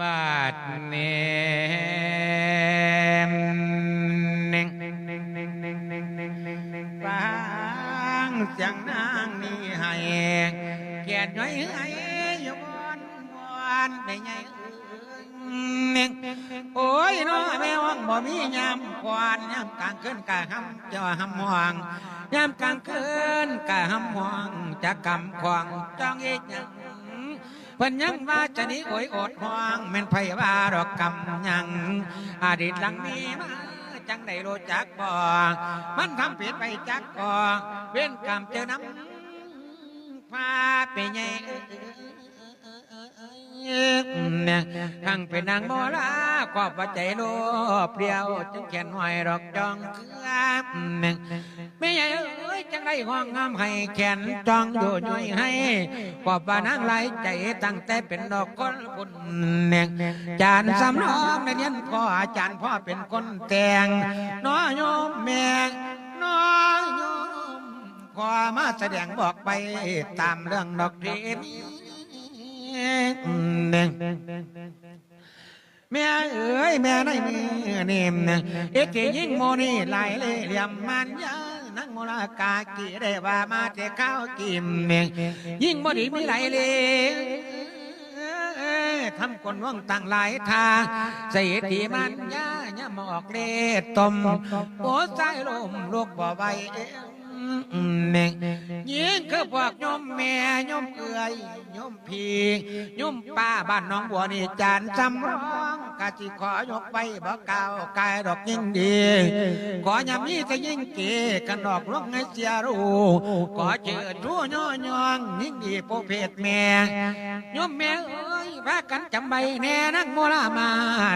บาดเนมเน่งฟังเสียงนางนี่ให้เกียดน้อยให้ยู่บนบนไปไงเน่งโอ้ยน้อแม่วังบ่มียามควานยามกลางคืนกะห้ำจะห้ำห่วงยามกลางคืนกะห้ำห่วงจะกำควงจ้องเอ็ดหยัง เพิ่นยังว่าจะนี้โอยอดห่วงแม่นไผว่าดอกกำยังอดีตหลังนี้มาจังได้รู้จักบ่มันทำผิดไปจักบ่เว้นกรรมเจอน้ำพาไปไงเนี่ยทั้งเป็นนางโมลาขอบว่าใจโลเปรียวจึงแขนหอยดอกจองเครือเนี่ยไม่ใหญ่ จังได้ห้องงามให้แขนจองอยู่ย่อยให้ขอบว่านางไหลใจตั้งแต่เป็นดอกคนบุญเน่งจานสำรองในเนียนพ่ออาจารย์พ่อเป็นคนแต่งน้อยโยมแม่น้อยโยมพ่อมาแสดงบอกไปตามเรื่องดอกเทมีเน่งแม่เอ๋ยแม่ในมือเนมนะเอ็กยิ่งโมนี่ไหลเลยเหลี่ยมมันยา มลากากีได้ว่ามาเจ้าวกิมเน่งยิ่งบ่ดีมีไหลเลยทำคนว่องต่างหลายทางใส่ทีมันย่าย่าหมอกเลดตมโอ้ใจลมลูกบ่ไหวเน่งยิ่งคือพวกยมแม่ยมเอื่อยยมพี่โยมป้าบ้านน้องบัวนี่จานจำร้องกะจิขอยกไปบ่เก่าวกายดอกยิ่งดี ขอยำนี้ก็ยิ่งเกกันดอกลงให้เสียรู้ขอเจอชั่วย่อยองยิ่งดีโปเพศแม่ยมแม่เอ้ยพากันจำใบแน่นักโมลามา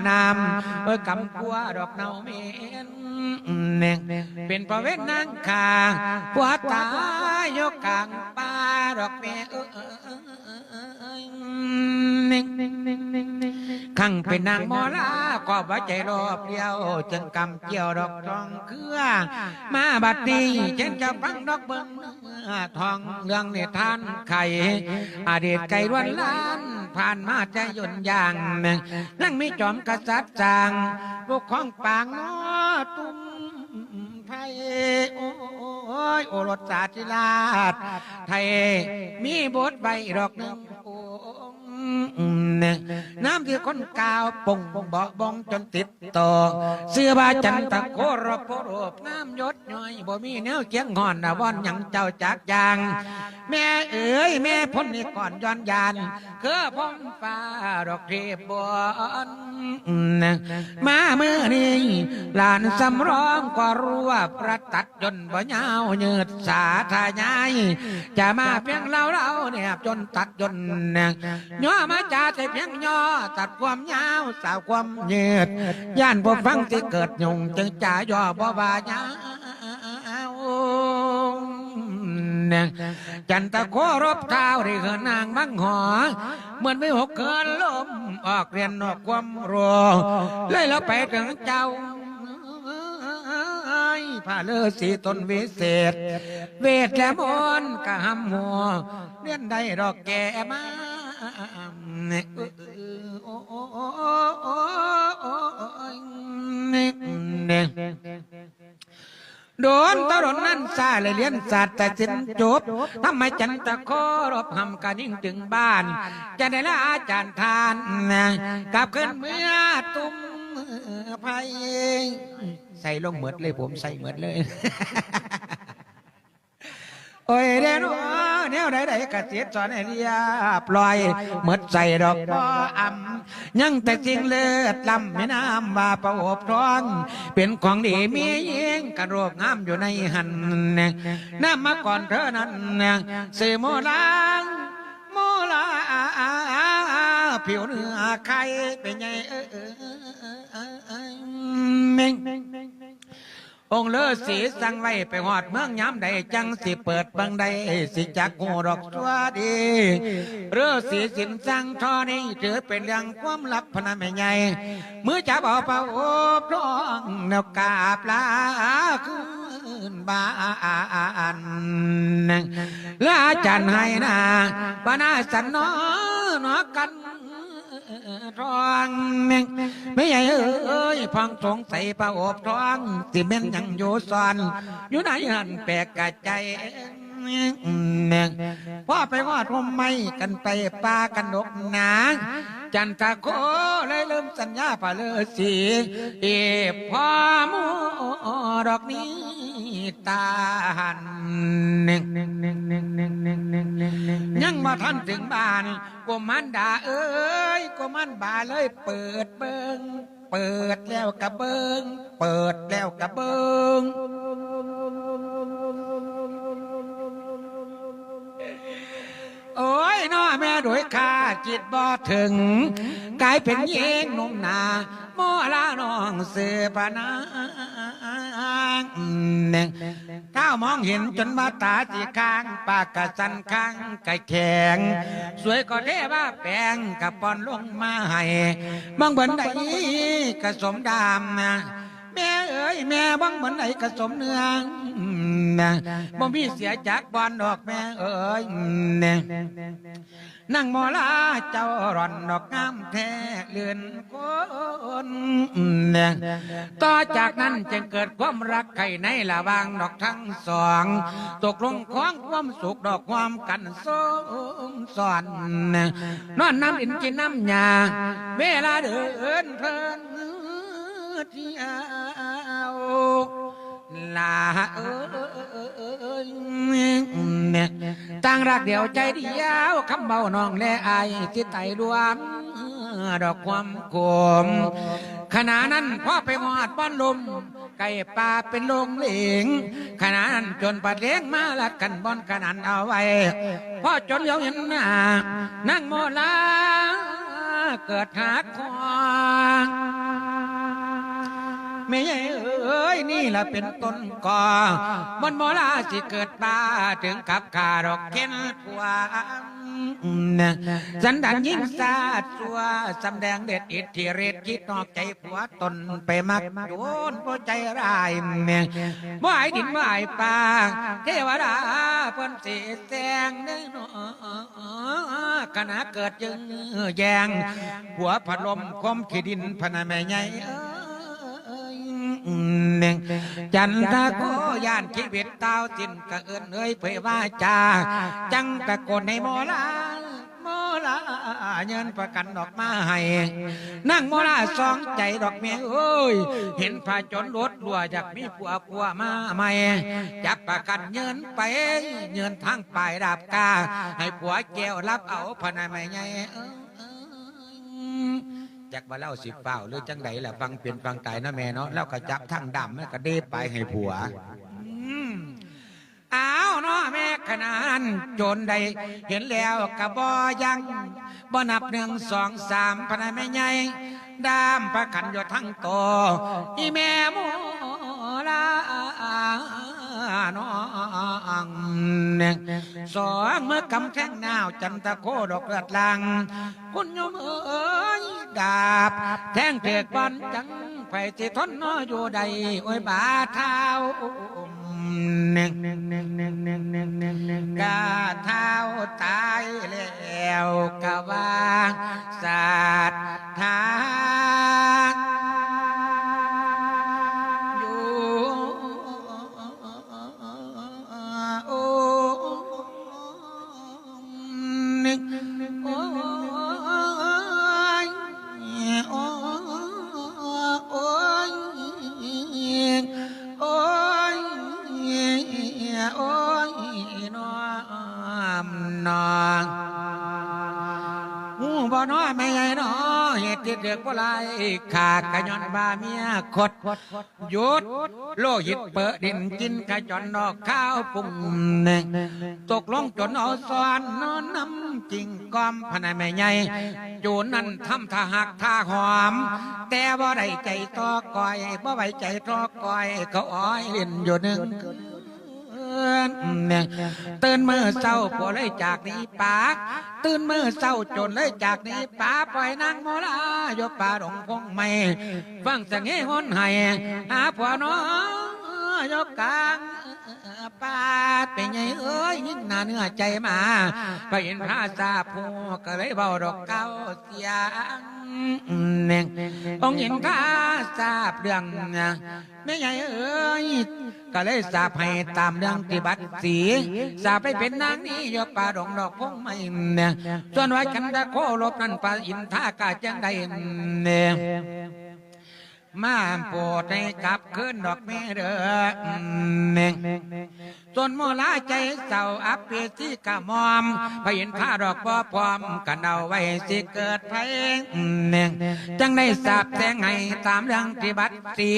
นำเอ้ยกำกัวดอกเนาเมนเน่งเป็นประเวทนางคางปวดตายยกกลางป่าดอกแม่เอ้ยเน่งขังเป็นนางมอลาก็ว่าใจรอบเดียวจึงกำเกี่ยวดอกทองเครือมาบัดนี้เช่นจะฟังดอกเบิ้งทองเรื่องในท่านไข่อดีตไก่ล้วนล้านผ่านมาใจยนต์ยางนั่งมีจอมกษัตริย์จางลูกของปางนอตุ้มไทยโอ้ ยโอรสศาสิราชไทยมีบทใบดอกหนึ่งโอ้ น้ำที่คนกาวปงเบาบองจนติดต่อเสื้อบาจันตะโครบโปรบน้ำยศย่อยบ่มีแนวเคียงหอนนะว่อนหยังเจ้าจากยาง แม่เอ๋ยแม่พ้นนี่ก่อนย้อนยานเคือพ้องฟ้าดอกเทพบอนมาเมื่อนี้หลานสำรองก็รู้ว่าประตัดยนบ่ยาวเยืดสาทายายจะมาเพียงเราเราเนี่ยจนตัดยนต์เนี่ยอมาจ่าแต่เพียงย่อตัดความยาวสาวความยืดย่านบ่ฟังที่เกิดยงจึงจ่าย่อบ่บายาวเนี่ยจันตะโครบเท้าหรือนางบังหอ เหมือนไม่หกเกินลมออกเรียนนอกความรัวเลยเราไปถึงเจ้าผ้าเลือสีตนวิเศษ เวทและมนต์กะหำหัวเลียนได้ดอกแก่มา โดนตรนนั้นซาเลยเลี้ยนศาสตร์แต่สินจบทำไมจันตะโครบหำกันยิ่งถึงบ้าน จะได้ละอาจารย์ทานกลับขึ้นเมื่อตุ้มไพใส่ลงเหมือดเลยผมใส่เหมือดเลย โอ้ยเด้อ แนวใดๆกะเสียสอนให้เรียบลอยเหมือดใส่ดอกบ่อำยังแต่จริงเลือดลำไม่น้ำว่าประอบท้องเป็นของดีมีเยิงกระโรกงามอยู่ในหันน้ำมาก่อนเธอนั้นเสื่อโมลางโมลาผิวเนื้อไข่เป็นไงเออเออเออเออเม่ง องเลือสีสั่งไว้ไปหอดเมืองย้ำใดจังสิเปิดบังใดสิจักหูดอกสวัสดีเรือสีสินสั่งทอนี้ถือเป็นเรื่องความลับพนันไม่ใหญ่มือจับเอาเป่าโอบร้องแนวกาปลาขึ้นบานเลืออาจารย์ให้นาปนาสันนอนอกัน ทองไม่ใหญ่เอ้ยพังสงสัยประอบทองสิเม่นยังอยู่ซอน อยู่ไหนหันแปลกกะใจพ่อไปว่าดรมไม่กันไปปากันนกหนาจันทโคเลยลืมสัญญาปะเลสีเอพ่อมูดอกนี้ตาหัน ยังมาท่านถึงบ้านกุมันดาเอ้ยกุมันบ่าเลย เปิดเบิงเปิดแล้วกระเบิงเปิดแล้วกระเบิง แม่โดยข้าจิตบ่ถึงกลายเป็นเย็งหนุ่มหนาโมลาน้องเสือปนางหนึ่งเท้ามองเห็นจนมาตาจีข้าง ปากกะสันข้างไก่แข็ง สวยก็เทว่าแปลงกับปอนลงมาให้บางบนใดกระสมดามนะ แม่เอ้ยแม่บังเหมือนไหนกระสมเนื้ออืมนะบ่มีเสียจากบอนดอกแม่เอ้ยอืมเนี่ยนั่งหมอลาเจ้าร่อนดอกงามแท้เลือนคนอืมเนี่ยต่อจากนั้นจึงเกิดความรักใครในระหว่างดอกทั้งสอง ตกลงของความสุขดอกความกันสงสอนนะนอนน้ำอินกินน้ำยาเวลาเดินเพลิน เที่ยวลาเอ้ยเนี่ยตั้งรักเดียวใจเดียวคำเบาน้องและอายที่ไตรวมดอกความโกมขณะนั้นพ่อไปหอดบ้านลม ไก่ป่าเป็นลงเหลงขณะนั้นจนปัดเลี้ยงมาละกันบอนขนาดเอาไว้พ่อจนเลี้ยวเห็นหน้านั่งโมลาเกิดหักคอ ไม่ใช่เอ้ยนี่ละเป็นต้นกอบนโมลาสิเกิดป่าถึงกับขาดอกเข็นผัวสันดานยิ่งซาสัวสำแดงเด็ดอิทธิฤทธิ์คิดนอกใจผัวตนไปมักโยนเพราใจร้ายเนี่ยบ่ายดินบ่ายป่าเทวดาเพิ่นสิแสงเด้อเนาะขณะเกิดจึงแยงหัวพัดลมคมขีดินพนาแม่ใหญ่เอ้ หนึ่งจันทโกยานชีวิตเต้าสิ้นกะเอินเอ้ยเผยว่าจาจังตะโกนให้โมลาโมลาเงินประกันดอกมาให้นั่งโมลาสองใจดอกเมียเอ้ยเห็นพาจนรถรัวจากมีผัวกลัวมาใหม่จับประกันเงินไปเงินทางปลายดาบกาให้ผัวแก้วรับเอาพนันไม่ไงเอ้ย จักว่าเล่าสิเฝ้าหรือจังไดล่ะฟังเปลี่ยนฟังตายนะแม่เนาะแล้วก็จับทั้งดำแล้วก็เดไปให้ผัวอืมอ้าวเนาะแม่ขนาดโจรใดเห็นแล้วกะบอยังบ่นับหนึ่งสองสามพนันไม่ใหญ่ดามประขันอยู่ทั้งโตวอีแม่โมลาน้องเนี่ยสองเมื่อกำแข้งหนาวจันตะโคดอกเลือดลัง คุณโยมเอ้ย ดาบ แท่งเถกบอนจังไฟสิทนนอยอยู่ใดโอ้ยบาเท้านึ่งกาเท้าตายแล้วกะว่าสตร์ทา ขาดกะย้อนบาเมียคดหยุดโลหิตเปิดดินกินกะจอนนอกข้าวปุ่มหนึ่งตกลงจนเอาสอนนอนน้ำจริงกอมพนันไม่ใหญ่จูนนั่นทำท่าหักท่าหอม แต่บ่ได้ใจตอก่อยบ่ไว้ใจตอก่อยเขาอ้อยเล่นอยู่หนึ่ง นี่ยตื่นมือเศร้าพอเลยจากนี้ปากตื่นมือเศร้าจนเลยจากนี้ป่าปล่อยนางโมลายกป่าดงพงไม่ฟังเสียงเฮฮอนไห้หาผัวน้อยกกลาง ปาดเป็นไงเอ้ยยิ่งหนาเนื้อใจมาไปเห็นพระซาผู้ก็เลยเบาดอกเก้าเสียงเน่งองค์หญิงข้าทราบเรื่องไม่ใหญ่เอ้ยก็เลยสาบให้ตามเรื่องที่บัตรสีสาบไปเป็นนางนี้ยกป่าดงดอกพงไม่เนี่ยส่วนไว้กันตะโคลบนั่นป่าอินท่ากาจังใดเนี่ย มาโปรดให้กลับคืนดอกแม่เด้อเน่งจนโมลาใจเศร้าอับเปียที่กะมอมพเห็นผ้าดอกบ่พร้อมกันเอาไว้สิเกิดไผเน่งจังได้สาบแสงให้ตามเรื่องที่บัตรสี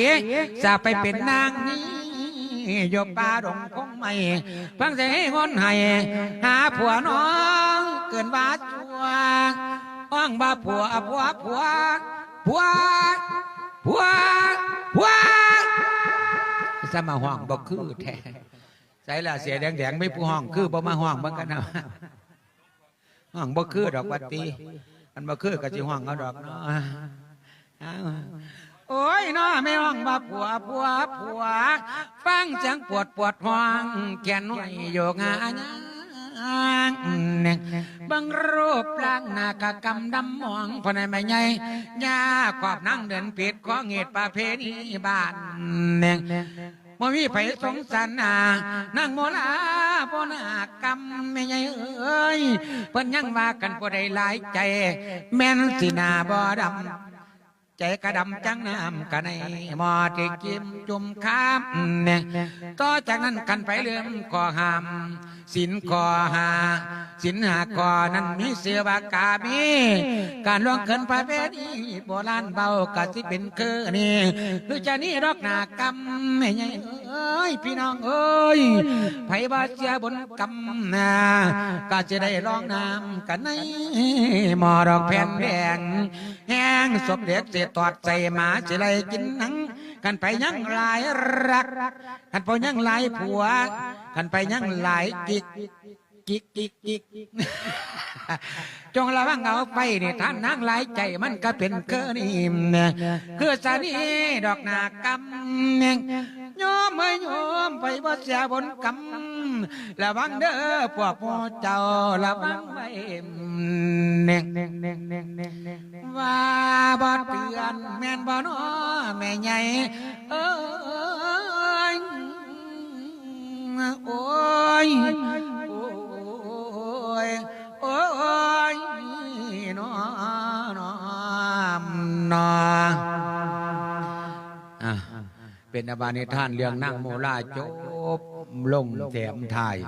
สาบไปเป็นนางนี้ยกป่าดงคงไม่ฟังเสียงงนให้หาผัวน้องเกินบาจัวอ้องบาผัวผัวผัวผัว วผัวสมาห้องบ่คือแท้ใส่ละเสียแดงๆไม่ผู้ห้องคือบ่มาห้องบิ่งกันนะห้องบ่คือดอกวัดตีอันบ่คือก็สิห้องเอาดอกเนาะโอ้ยเนาะไม่ห้องบ่ผัวผัวผัว ฟังเสียงปวดปวดห้องแขนน้อยโยกงาน บังรูปร่างหน้ากะกำดำมองพอในไม่ใหญ่ยาขอบนั่งเดินผิดของเหตุประเพณีบ้านเนี่ยบ่มีไผสงสารนานั่งโมลาบ่นากรรมไม่ใหญ่เอ้ยเพิ่นยังว่ากันบ่ได้หลายใจ แม่นสิหนาบ่ดำ ใจกระดำจังน้ำกันในหมอที่กิมจุ่มข้ามเนี่ยต่อจากนั้นกันไปเรื่องก่อหามสินก่อหาสินหาก่อนั้นมีเสือบากาบีการล่วงเกินประเพณีโบราณเบากะสิเป็นคือนี่คือจะนี่รอกหนากรรมไม่ใหญ่เอ้ยพี่น้องเอ้ยไผบาเสียบนกรรมนะก็จะได้ร้องน้ำกันในหมอดอกแผ่นแดงแห้งศพเด็กเสียตอดใส่หมาสิไรกินหนัง กันไปยังหลายรัก กันไปยังหลายผัว กันไปยังหลายกิกกิกกิกกิกจงระวังเอาไปนี่ท่านนางหลายใจมันก็เป็นเกอนี่นะคือสานีดอกนากำเนี่ยโยมเอ้ยโยมไปบ่เสียบนกำระวังเด้อพวกพ่อเจ้าระวังไว้เนี่ยว่า บ่เตือนแม่นบ่น้อแม่ใหญ่เอ้ยโอ้ยโอ้ยโอ้ยนอนอนออะเป็นอบานิท่านเรื่องนั่งโมลาจบลงแถมไทย